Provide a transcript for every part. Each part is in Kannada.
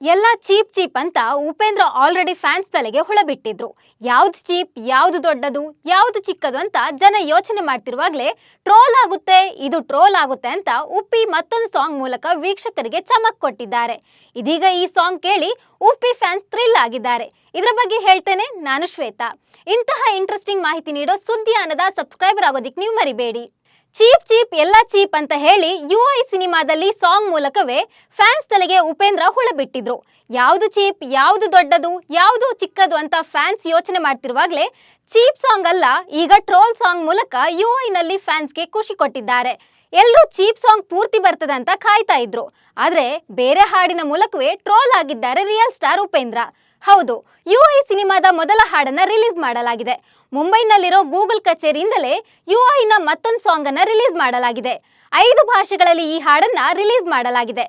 ಎಲ್ಲ ಚೀಪ್ ಚೀಪ್ ಅಂತ ಉಪೇಂದ್ರ ಆಲ್ರೆಡಿ ಫ್ಯಾನ್ಸ್ ತಲೆಗೆ ಹುಳ ಬಿಟ್ಟಿದ್ರು. ಯಾವ್ದು ಚೀಪ್, ಯಾವ್ದು ದೊಡ್ಡದು, ಯಾವ್ದು ಚಿಕ್ಕದು ಅಂತ ಜನ ಯೋಚನೆ ಮಾಡ್ತಿರುವಾಗಲೇ ಟ್ರೋಲ್ ಆಗುತ್ತೆ, ಇದು ಟ್ರೋಲ್ ಆಗುತ್ತೆ ಅಂತ ಉಪ್ಪಿ ಮತ್ತೊಂದು ಸಾಂಗ್ ಮೂಲಕ ವೀಕ್ಷಕರಿಗೆ ಚಮಕ್ ಕೊಟ್ಟಿದ್ದಾರೆ. ಇದೀಗ ಈ ಸಾಂಗ್ ಕೇಳಿ ಉಪ್ಪಿ ಫ್ಯಾನ್ಸ್ ಥ್ರಿಲ್ ಆಗಿದ್ದಾರೆ. ಇದರ ಬಗ್ಗೆ ಹೇಳ್ತೇನೆ ನಾನು ಶ್ವೇತಾ. ಇಂತಹ ಇಂಟ್ರೆಸ್ಟಿಂಗ್ ಮಾಹಿತಿ ನೀಡೋ ಸುದ್ದಿ ಅನ್ನದ ಸಬ್ಸ್ಕ್ರೈಬರ್ ಆಗೋದಿಕ್ಕೆ ನೀವು ಮರಿಬೇಡಿ. ಚೀಪ್ ಚೀಪ್ ಎಲ್ಲ ಚೀಪ್ ಅಂತ ಹೇಳಿ ಯು ಐ ಸಿನಿಮಾದಲ್ಲಿ ಸಾಂಗ್ ಮೂಲಕವೇ ಫ್ಯಾನ್ಸ್ ತಲೆಗೆ ಉಪೇಂದ್ರ ಹುಳ ಬಿಟ್ಟಿದ್ರು ಯಾವುದು ಚೀಪ್, ಯಾವುದು ದೊಡ್ಡದು, ಯಾವುದು ಚಿಕ್ಕದು ಅಂತ ಫ್ಯಾನ್ಸ್ ಯೋಚನೆ ಮಾಡ್ತಿರುವಾಗಲೇ ಚೀಪ್ ಸಾಂಗ್ ಅಲ್ಲ, ಈಗ ಟ್ರೋಲ್ ಸಾಂಗ್ ಮೂಲಕ ಯು ಐನಲ್ಲಿ ಫ್ಯಾನ್ಸ್ಗೆ ಖುಷಿ ಕೊಟ್ಟಿದ್ದಾರೆ. ಎಲ್ಲರೂ ಚೀಪ್ ಸಾಂಗ್ ಪೂರ್ತಿ ಬರ್ತದೆ ಅಂತ ಕಾಯ್ತಾ ಇದ್ರು. ಆದ್ರೆ ಬೇರೆ ಹಾಡಿನ ಮೂಲಕವೇ ಟ್ರೋಲ್ ಆಗಿದ್ದಾರೆ ರಿಯಲ್ ಸ್ಟಾರ್ ಉಪೇಂದ್ರ. ಹೌದು ಯು ಐ ಸಿನಿಮಾದ ಮೊದಲ ಹಾಡನ್ನ ರಿಲೀಸ್ ಮಾಡಲಾಗಿದೆ. ಮುಂಬೈನಲ್ಲಿರೋ ಗೂಗಲ್ ಕಚೇರಿಯಿಂದಲೇ ಯು ಐನ ಮತ್ತೊಂದು ಸಾಂಗ್ ಅನ್ನ ರಿಲೀಸ್ ಮಾಡಲಾಗಿದೆ. ಐದು ಭಾಷೆಗಳಲ್ಲಿ ಈ ಹಾಡನ್ನ ರಿಲೀಸ್ ಮಾಡಲಾಗಿದೆ.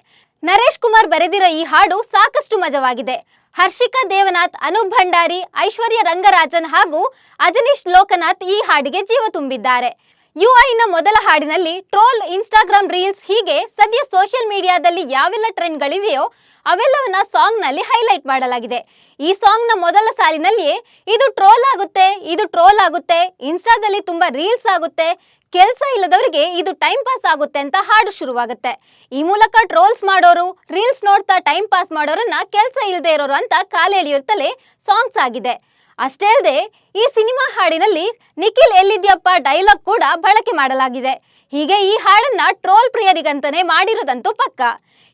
ನರೇಶ್ ಕುಮಾರ್ ಬರೆದಿರೋ ಈ ಹಾಡು ಸಾಕಷ್ಟು ಮಜವಾಗಿದೆ. ಹರ್ಷಿಕಾ ದೇವನಾಥ್, ಅನೂಪ್ ಭಂಡಾರಿ, ಐಶ್ವರ್ಯ ರಂಗರಾಜನ್ ಹಾಗೂ ಅಜನೀಶ್ ಲೋಕನಾಥ್ ಈ ಹಾಡಿಗೆ ಜೀವ ತುಂಬಿದ್ದಾರೆ. ಯುಐನ ಮೊದಲ ಹಾಡಿನಲ್ಲಿ ಟ್ರೋಲ್ ಇನ್ಸ್ಟಾಗ್ರಾಮ್ ರೀಲ್ಸ್ ಹೀಗೆ ಸದ್ಯ ಸೋಷಿಯಲ್ ಮೀಡಿಯಾದಲ್ಲಿ ಯಾವೆಲ್ಲ ಟ್ರೆಂಡ್ಗಳಿವೆಯೋ ಅವೆಲ್ಲವನ್ನ ಸಾಂಗ್ನಲ್ಲಿ ಹೈಲೈಟ್ ಮಾಡಲಾಗಿದೆ. ಈ ಸಾಂಗ್ನ ಮೊದಲ ಸಾಲಿನಲ್ಲಿಯೇ, ಇದು ಟ್ರೋಲ್ ಆಗುತ್ತೆ, ಇದು ಟ್ರೋಲ್ ಆಗುತ್ತೆ, ಇನ್ಸ್ಟಾದಲ್ಲಿ ತುಂಬಾ ರೀಲ್ಸ್ ಆಗುತ್ತೆ, ಕೆಲಸ ಇಲ್ಲದವರಿಗೆ ಇದು ಟೈಮ್ ಪಾಸ್ ಆಗುತ್ತೆ ಅಂತ ಹಾಡು ಶುರುವಾಗುತ್ತೆ. ಈ ಮೂಲಕ ಟ್ರೋಲ್ಸ್ ಮಾಡೋರು, ರೀಲ್ಸ್ ನೋಡ್ತಾ ಟೈಮ್ ಪಾಸ್ ಮಾಡೋರನ್ನ ಕೆಲಸ ಇಲ್ಲದೆ ಇರೋರು ಅಂತ ಕಾಲೆಳೆಯುತ್ತಲೇ ಸಾಂಗ್ಸ್ ಆಗಿದೆ. ಅಷ್ಟೇ ಅಲ್ಲದೆ ಈ ಸಿನಿಮಾ ಹಾಡಿನಲ್ಲಿ ನಿಖಿಲ್ ಎಲ್ಲಿದ್ಯಪ್ಪ ಡೈಲಾಗ್ ಕೂಡ ಬಳಕೆ ಮಾಡಲಾಗಿದೆ. ಹೀಗೆ ಈ ಹಾಡನ್ನ ಟ್ರೋಲ್ ಪ್ರಿಯರಿಗಂತಾನೆ ಮಾಡಿರೋದಂತೂ ಪಕ್ಕ.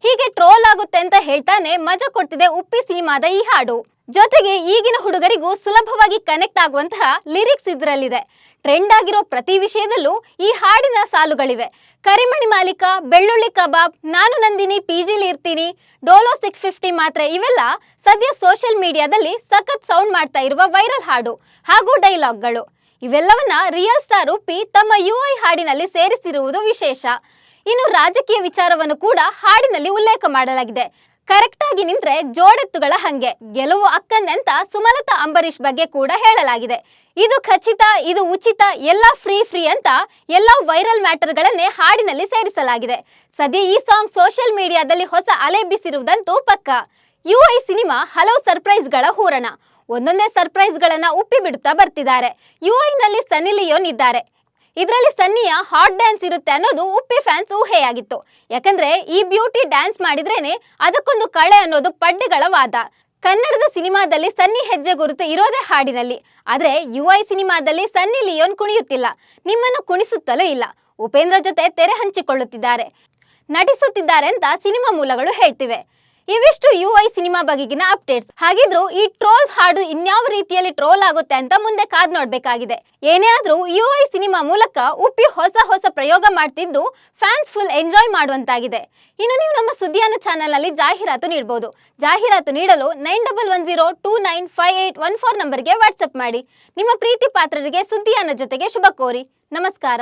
ಹೀಗೆ ಟ್ರೋಲ್ ಆಗುತ್ತೆ ಅಂತ ಹೇಳ್ತಾನೆ ಮಜಾ ಕೊಡ್ತಿದೆ ಉಪ್ಪಿ ಸಿನಿಮಾದ ಈ ಹಾಡು. ಜೊತೆಗೆ ಈಗಿನ ಹುಡುಗರಿಗೂ ಸುಲಭವಾಗಿ ಕನೆಕ್ಟ್ ಆಗುವಂತಹ ಲಿರಿಕ್ಸ್ ಇದರಲ್ಲಿದೆ. ಟ್ರೆಂಡ್ ಆಗಿರೋ ಪ್ರತಿ ವಿಷಯದಲ್ಲೂ ಈ ಹಾಡಿನ ಸಾಲುಗಳಿವೆ. ಕರಿಮಣಿ ಮಾಲೀಕ, ಬೆಳ್ಳುಳ್ಳಿ ಕಬಾಬ್, ನಾನು ನಂದಿನಿ ಪಿಜಿಲಿ ಇರ್ತೀನಿ, ಡೋಲೋ ಸಿಕ್ಸ್ ಫಿಫ್ಟಿ ಮಾತ್ರ ಇವೆಲ್ಲ ಸದ್ಯ ಸೋಷಿಯಲ್ ಮೀಡಿಯಾದಲ್ಲಿ ಸಖತ್ ಸೌಂಡ್ ಮಾಡ್ತಾ ಇರುವ ವೈರಲ್ ಹಾಡು ಹಾಗೂ ಡೈಲಾಗ್ಗಳು ಇವೆಲ್ಲವನ್ನ ರಿಯಲ್ ಸ್ಟಾರ್ ರೂಪಿ ತಮ್ಮ ಯು ಐ ಹಾಡಿನಲ್ಲಿ ಸೇರಿಸಿರುವುದು ವಿಶೇಷ. ಇನ್ನು ರಾಜಕೀಯ ವಿಚಾರವನ್ನು ಕೂಡ ಹಾಡಿನಲ್ಲಿ ಉಲ್ಲೇಖ ಮಾಡಲಾಗಿದೆ. ಕರೆಕ್ಟ್ ಆಗಿ ನಿಂತ್ರೆ ಜೋಡೆತ್ತುಗಳ ಹಂಗೆ. ಗೆಲುವು ಅಕ್ಕಂದೆಂತ ಸುಮಲತಾ ಅಂಬರೀಶ್ ಬಗ್ಗೆ ಕೂಡ ಹೇಳಲಾಗಿದೆ. ಇದು ಖಚಿತ, ಇದು ಉಚಿತ, ಎಲ್ಲ ಫ್ರೀ ಫ್ರೀ ಅಂತ ಎಲ್ಲ ವೈರಲ್ ಮ್ಯಾಟರ್ಗಳನ್ನೇ ಹಾಡಿನಲ್ಲಿ ಸೇರಿಸಲಾಗಿದೆ. ಸದ್ಯ ಈ ಸಾಂಗ್ ಸೋಷಿಯಲ್ ಮೀಡಿಯಾದಲ್ಲಿ ಹೊಸ ಅಲೆ ಬಿಸಿರುವುದಂತೂ ಪಕ್ಕ. ಯು ಐ ಸಿನಿಮಾ ಹಲವು ಸರ್ಪ್ರೈಸ್ಗಳ ಹೂರಣ. ಒಂದೊಂದೇ ಸರ್ಪ್ರೈಸ್ಗಳನ್ನ ಉಪ್ಪಿ ಬಿಡುತ್ತಾ ಬರ್ತಿದ್ದಾರೆ. ಯು ಐನಲ್ಲಿ ಸನ್ನಿ ಲಿಯೋನ್ ಇದ್ದಾರೆ. ಇದರಲ್ಲಿ ಸನ್ನಿಯ ಹಾಟ್ ಡ್ಯಾನ್ಸ್ ಇರುತ್ತೆ ಅನ್ನೋದು ಉಪ್ಪಿ ಫ್ಯಾನ್ಸ್ ಊಹೆಯಾಗಿತ್ತು. ಯಾಕಂದ್ರೆ ಈ ಬ್ಯೂಟಿ ಡ್ಯಾನ್ಸ್ ಮಾಡಿದ್ರೇನೆ ಅದಕ್ಕೊಂದು ಕಳೆ ಅನ್ನೋದು ಪಡ್ಡಿಗಳ ವಾದ. ಕನ್ನಡದ ಸಿನಿಮಾದಲ್ಲಿ ಸನ್ನಿ ಹೆಜ್ಜೆ ಗುರುತು ಇರೋದೇ ಹಾಡಿನಲ್ಲಿ. ಆದ್ರೆ ಯು ಐ ಸಿನಿಮಾದಲ್ಲಿ ಸನ್ನಿ ಲಿಯೋನ್ ಕುಣಿಯುತ್ತಿಲ್ಲ. ನಿಮ್ಮನ್ನು ಕುಣಿಸುತ್ತಲೂ ಇಲ್ಲ. ಉಪೇಂದ್ರ ಜೊತೆ ತೆರೆ ಹಂಚಿಕೊಳ್ಳುತ್ತಿದ್ದಾರೆ. ನಟಿಸುತ್ತಿದ್ದಾರೆ ಅಂತ ಸಿನಿಮಾ ಮೂಲಗಳು ಹೇಳ್ತಿವೆ. ಇವಿಷ್ಟು ಯು ಐ ಸಿನಿಮಾ ಬಗೆಗಿನ ಅಪ್ಡೇಟ್ಸ್ ಹಾಗಿದ್ರು ಈ ಟ್ರೋಲ್ಸ್ ಹಾಡು ಇನ್ಯಾವ ರೀತಿಯಲ್ಲಿ ಟ್ರೋಲ್ ಆಗುತ್ತೆ ಅಂತ ಮುಂದೆ ಕಾದ್ ನೋಡ್ಬೇಕಾಗಿದೆ. ಏನೇ ಆದ್ರೂ ಯು ಐ ಸಿನಿಮಾ ಮೂಲಕ ಉಪ್ಪಿ ಹೊಸ ಹೊಸ ಪ್ರಯೋಗ ಮಾಡ್ತಿದ್ದು ಫ್ಯಾನ್ಸ್ ಫುಲ್ ಎಂಜಾಯ್ ಮಾಡುವಂತಾಗಿದೆ. ಇನ್ನು ನೀವು ನಮ್ಮ ಸುದ್ದಿಯನ್ನ ಚಾನೆಲ್ ಅಲ್ಲಿ ಜಾಹೀರಾತು ನೀಡಬಹುದು ಜಾಹೀರಾತು ನೀಡಲು nine double one zero two nine five eight one four ನಂಬರ್ಗೆ ವಾಟ್ಸ್ಆಪ್ ಮಾಡಿ. ನಿಮ್ಮ ಪ್ರೀತಿ ಪಾತ್ರರಿಗೆ ಸುದ್ದಿಯನ್ನ ಜೊತೆಗೆ ಶುಭ ಕೋರಿ. ನಮಸ್ಕಾರ.